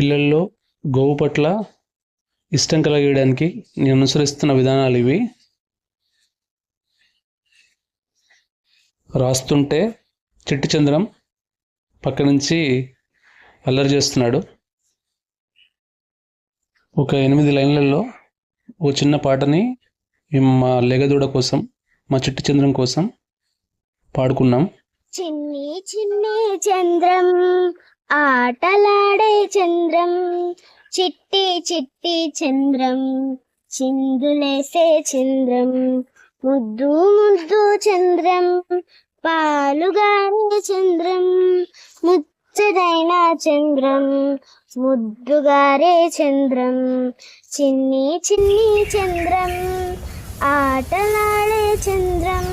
పిల్లల్లో గోవు పట్ల ఇష్టం కలిగేయడానికి నేను అనుసరిస్తున్న విధానాలు ఇవి. రాస్తుంటే చిట్టి చంద్రం పక్క నుంచి అల్లరి చేస్తున్నాడు. ఒక ఎనిమిది లైన్లలో ఓ చిన్న పాటని మేము మా లెగదూడ కోసం మా చిట్టి చంద్రం కోసం పాడుకున్నాం. చిన్ని చిన్ని చంద్రం ఆటలాడే చంద్రం చిట్టి చిట్టి చంద్రం చిందులేసే చంద్రం ముద్దు ముద్దు చంద్రం పాలుగానే చంద్రం ముచ్చదైన చంద్రం ముద్దుగారే చంద్రం చిన్ని చిన్ని చంద్రం ఆటలాడే చంద్రం.